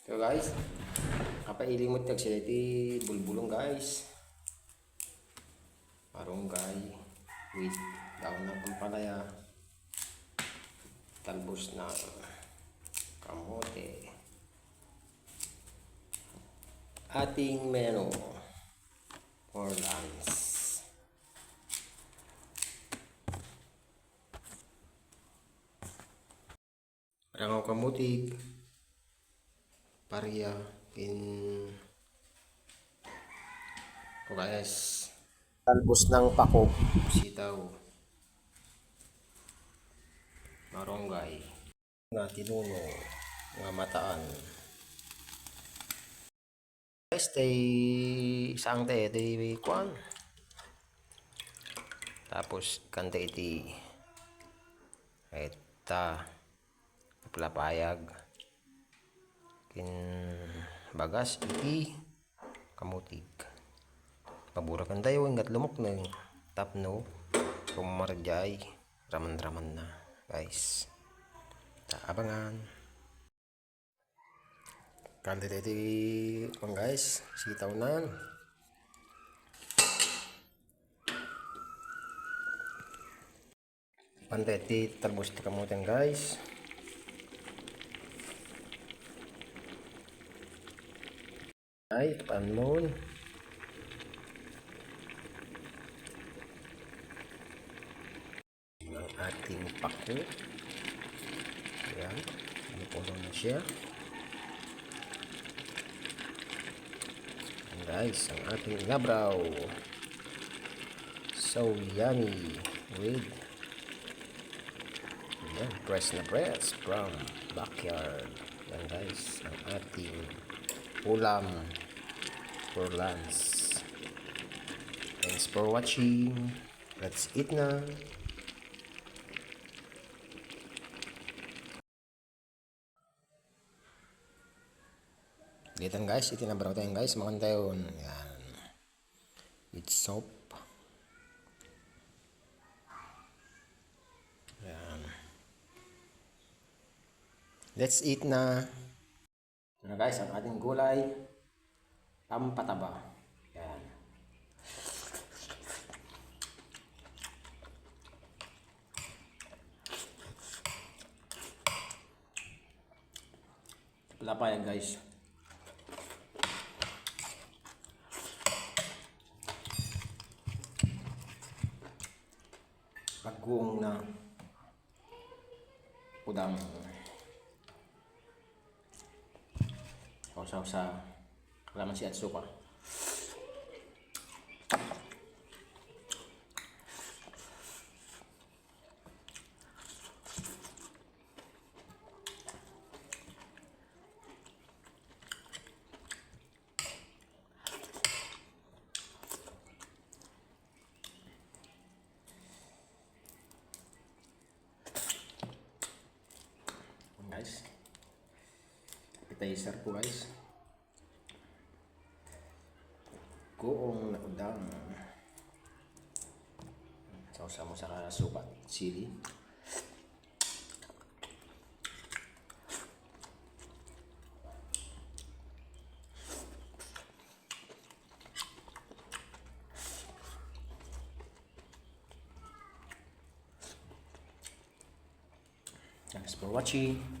So guys, kapailimot kag sila iti bulbulong guys. Marunggay, with daon ng pampalaya, talbos na kamote. Ating menu for lunch. Rangaw kamutig, paria in guys talbos ng pako. Sitaw. Marunggay. Nga tinuno nga mataan. Guys tay isang tay tay kwan tapos kanta iti. Eta pelapayag kin bagas iti kamutig. Paburakan tayo ingat lumok ng tapno kumarjay raman raman na guys. Ta abangan. Kalit iti pang guys sitaw na. Pantay ti talbos ti kamutin guys. Ay, panon. Ang ating pako. Ayan. Napuno na siya. Ayan guys, ang ating labraw. So yummy with Ayan, press na press from backyard. Yan guys, ang ating ulam for lunch. Thanks for watching. Let's eat na. Dito guys, itinabraw tayo guys, makan tayo. Yan. With soap. Yan. Let's eat na. Na guys, ang ating gulay. Pampataba. Yan. Wala pa yan guys. Pagkuong na usah usah karena masih ada suka. Guys. Kita guys. Goong na udang. Sausa mo sa sukat, sili. Thanks for watching.